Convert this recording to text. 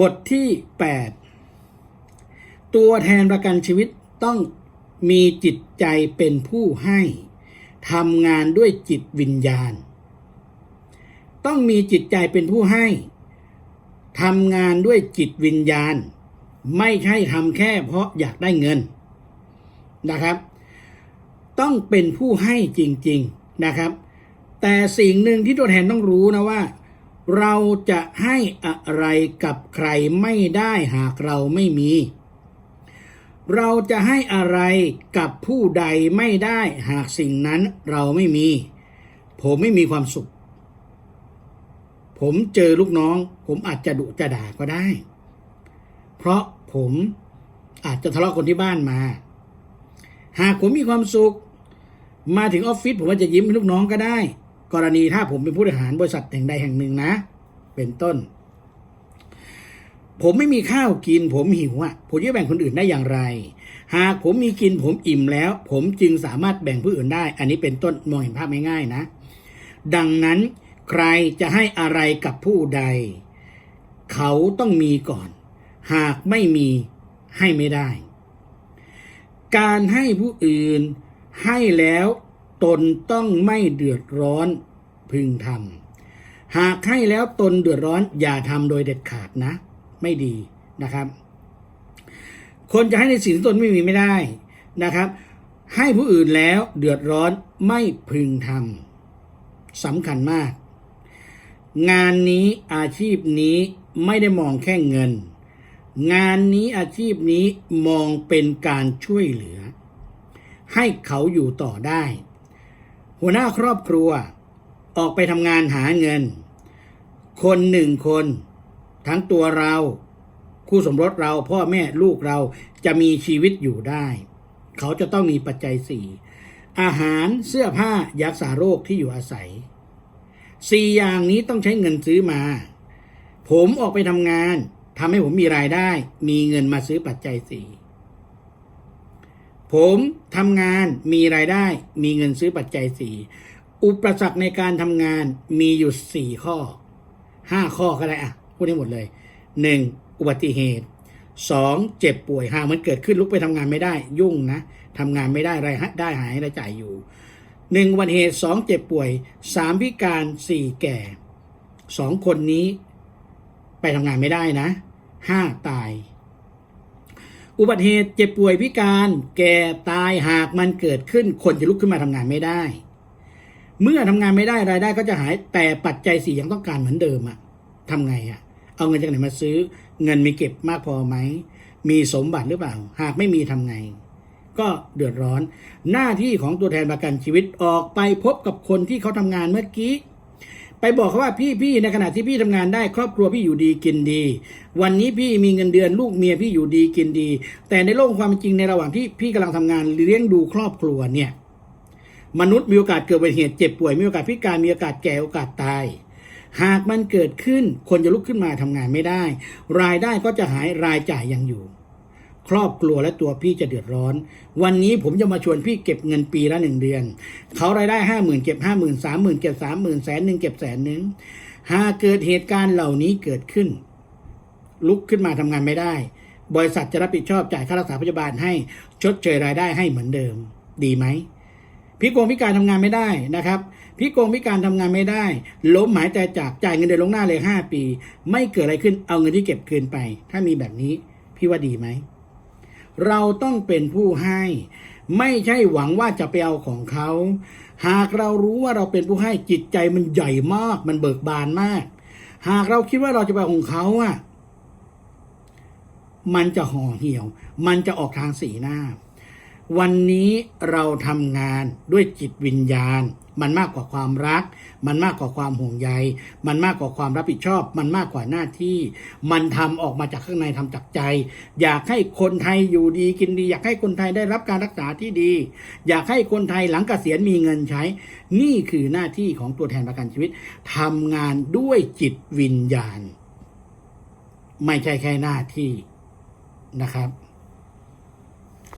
บทที่ 8 ตัวแทนประกันชีวิตต้องมีจิตใจเป็นผู้ให้ทำงานด้วยจิตวิญญาณ ต้องมีจิตใจเป็นผู้ให้ทำงานด้วยจิตวิญญาณ ไม่ใช่ทำแค่เพราะอยากได้เงินนะครับ ต้องเป็นผู้ให้จริง ๆนะครับ แต่สิ่งหนึ่งที่ตัวแทนต้องรู้นะว่า เราจะให้อะไรกับใครไม่ได้หากเราไม่มี เราจะให้อะไรกับผู้ใดไม่ได้หากสิ่งนั้นเราไม่มี ผมไม่มีความสุข ผมเจอลูกน้อง ผมอาจจะดุจะด่าก็ได้ เพราะผมอาจจะทะเลาะคนที่บ้านมา หากผมมีความสุข มาถึงออฟฟิศผมว่าจะยิ้มให้ลูกน้องก็ได้ กรณีถ้าผมเป็นผู้บริหารบริษัทแห่งใดแห่งหนึ่งนะ เป็นต้น ผมไม่มีข้าวกิน ผมหิวอะผมจะแบ่งคนอื่นได้อย่างไร หากผมมีกินผมอิ่มแล้ว ผมจึงสามารถแบ่งผู้อื่นได้ อันนี้เป็นต้นมองเห็นภาพง่ายๆนะ ดังนั้นใครจะให้อะไรกับผู้ใด เขาต้องมีก่อน หากไม่มีให้ไม่ได้ การให้ผู้อื่นให้แล้วตนต้องไม่เดือดร้อน พึงทำหากให้แล้วตนเดือดร้อนอย่าทำโดยเด็ดขาดนะ ไม่ดีนะครับ คนจะให้ในสิ่งที่ตนไม่มีไม่ได้นะครับ ให้ผู้อื่นแล้วเดือดร้อนไม่พึงทำสำคัญมาก งานนี้อาชีพนี้ไม่ได้มองแค่เงิน งานนี้อาชีพนี้มองเป็นการช่วยเหลือ ให้เขาอยู่ต่อได้ หัวหน้าครอบครัว ออกไปทำงานหาเงิน คนหนึ่งคน ทั้งตัวเรา คู่สมรสเราพ่อแม่ลูกเราจะมีชีวิตอยู่ได้ เขาจะต้องมีปัจจัยสี่อาหารเสื้อผ้ายารักษาโรคที่อยู่อาศัยสี่อย่างนี้ต้องใช้เงินซื้อมา ผมออกไปทำงานทำให้ผมมีรายได้ มีเงินมาซื้อปัจจัยสี่ผมทำงานมีรายได้ มีเงินซื้อปัจจัยสี่ อุปสรรคในการทำงานมีอยู่สี่ข้อห้าข้อก็ได้อะพูดให้หมดเลยหนึ่งอุบัติเหตุสองเจ็บป่วยหากมันเกิดขึ้นลุกไปทำงานไม่ได้ ยุ่งนะทำงานไม่ได้รายได้หายรายจ่ายอยู่หนึ่งอุบัติเหตุสองเจ็บป่วยสามพิการสี่แก่สองคนนี้ไปทำงานไม่ได้นะห้าตาย อุบัติเหตุเจ็บป่วยพิการ แก่ตายหากมันเกิดขึ้น คนจะลุกขึ้นมาทำงานไม่ได้ เมื่อทำงานไม่ได้รายได้ก็จะหายแต่ปัจจัยสี่ยังต้องการเหมือนเดิมอะทำไงอะเอาเงินจากไหนมาซื้อ เงินมีเก็บมากพอไหมมีสมบัติหรือเปล่า หากไม่มีทำไง ก็เดือดร้อน หน้าที่ของตัวแทนประกันชีวิตออกไปพบกับคนที่เขาทำงานเมื่อกี้ ไปบอกเขาว่าพี่พี่ในขณะที่พี่ทำงานได้ ครอบครัวพี่อยู่ดีกินดี วันนี้พี่มีเงินเดือนลูกเมียพี่อยู่ดีกินดี แต่ในโลกความจริงในระหว่างที่พี่กำลังทำงานเลี้ยงดูครอบครัวเนี่ย มนุษย์มีโอกาสเกิดอุบัติเหตุเจ็บป่วยมีโอกาสพิการมีโอกาสแก่โอกาสตาย หากมันเกิดขึ้นคนจะลุกขึ้นมาทำงานไม่ได้ รายได้ก็จะหายรายจ่ายยังอยู่ ครอบครัวและตัวพี่จะเดือดร้อน วันนี้ผมจะมาชวนพี่เก็บเงินปีละหนึ่งเดือนเขารายได้ห้าหมื่นเก็บห้าหมื่นสามหมื่นเก็บสามหมื่นแสนหนึ่งเก็บแสนหนึ่งหากเกิดเหตุการณ์เหล่านี้เกิดขึ้น ลุกขึ้นมาทำงานไม่ได้ บริษัทจะรับผิดชอบจ่ายค่ารักษาพยาบาลให้ชดเชยรายได้ให้เหมือนเดิม ดีไหม พิโกงพิการทำงานไม่ได้นะครับพิโกงพิการทำงานไม่ได้ ล้มหมายใจจากจ่ายเงินเดือนลงหน้าเลยห้าปี ไม่เกิดอะไรขึ้นเอาเงินที่เก็บคืนไป ถ้ามีแบบนี้พี่ว่าดีไหม เราต้องเป็นผู้ให้ ไม่ใช่หวังว่าจะไปเอาของเขา หากเรารู้ว่าเราเป็นผู้ให้จิตใจมันใหญ่มาก มันเบิกบานมาก หากเราคิดว่าเราจะไปของเขาอะมันจะห่อเหี่ยว มันจะออกทางสีหน้า วันนี้เราทำงานด้วยจิตวิญญาณ มันมากกว่าความรัก มันมากกว่าความห่วงใย มันมากกว่าความรับผิดชอบ มันมากกว่าหน้าที่ มันทำออกมาจากข้างในทำจากใจ อยากให้คนไทยอยู่ดีกินดี อยากให้คนไทยได้รับการรักษาที่ดี อยากให้คนไทยหลังเกษียณมีเงินใช้ นี่คือหน้าที่ของตัวแทนประกันชีวิตทำงานด้วยจิตวิญญาณ ไม่ใช่แค่หน้าที่นะครับ